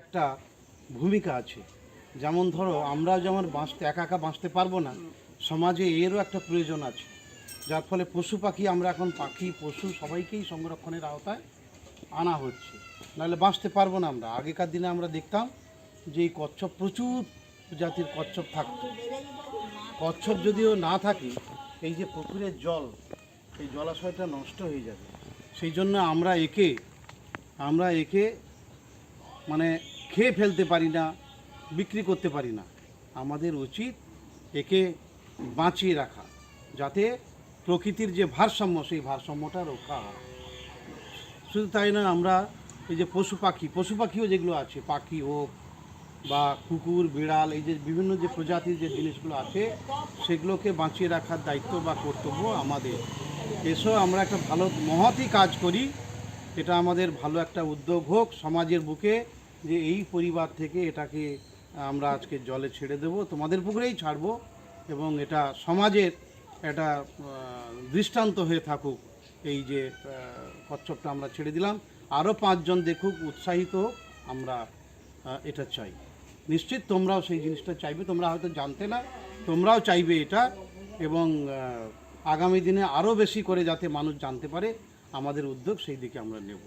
একটা ভূমিকা আছে। যেমন ধরো, আমরা যেমন বাঁচতে, একা একা বাঁচতে পারব না, সমাজে এরও একটা প্রয়োজন আছে। যার ফলে পশু পাখি আমরা এখন পাখি, পশু সবাইকেই সংরক্ষণের আওতায় আনা হচ্ছে। নাহলে বাঁচতে পারব না আমরা। আগেকার দিনে আমরা দেখতাম যে এই কচ্ছপ, প্রচুর জাতির কচ্ছপ থাকতো। কচ্ছপ যদিও না থাকে, এই যে পুকুরের জল, এই জলাশয়টা নষ্ট হয়ে যাবে। সেই জন্য আমরা একে আমরা একে মানে খেয়ে ফেলতে পারি না, বিক্রি করতে পারি না। আমাদের উচিত একে বাঁচিয়ে রাখা, যাতে প্রকৃতির যে ভারসাম্য, সেই ভারসাম্যটা রক্ষা হয়। শুধু তাই নয়, আমরা এই যে পশু পাখি, পশু পাখিও যেগুলো আছে, পাখি হোক বা কুকুর, বিড়াল, এই যে বিভিন্ন যে প্রজাতির যে জিনিসগুলো আছে, সেগুলোকে বাঁচিয়ে রাখার দায়িত্ব বা কর্তব্য আমাদের। এসো আমরা একটা ভালো মহৎই কাজ করি এটা আমাদের ভালো একটা উদ্যোগ হোক সমাজের বুকে যে এই পরিবার থেকে এটাকে আমরা আজকে জলে ছেড়ে দেব তোমাদের পুকুরেই ছাড়বো এবং এটা সমাজের আহ, দৃষ্টান্ত হয়ে থাকুক। এই যে কচ্ছপটা আমরা ছেড়ে দিলাম। আরও পাঁচজন দেখুক উৎসাহিত আমরা এটা চাই। নিশ্চিত তোমরাও সেই জিনিসটা চাইবে তোমরা হয়তো জানতে না তোমরাও চাইবে এটা এবং আগামী দিনে আরও বেশি করে যাতে মানুষ জানতে পারে। আমাদের উদ্যোগ সেই দিকে আমরা নেব।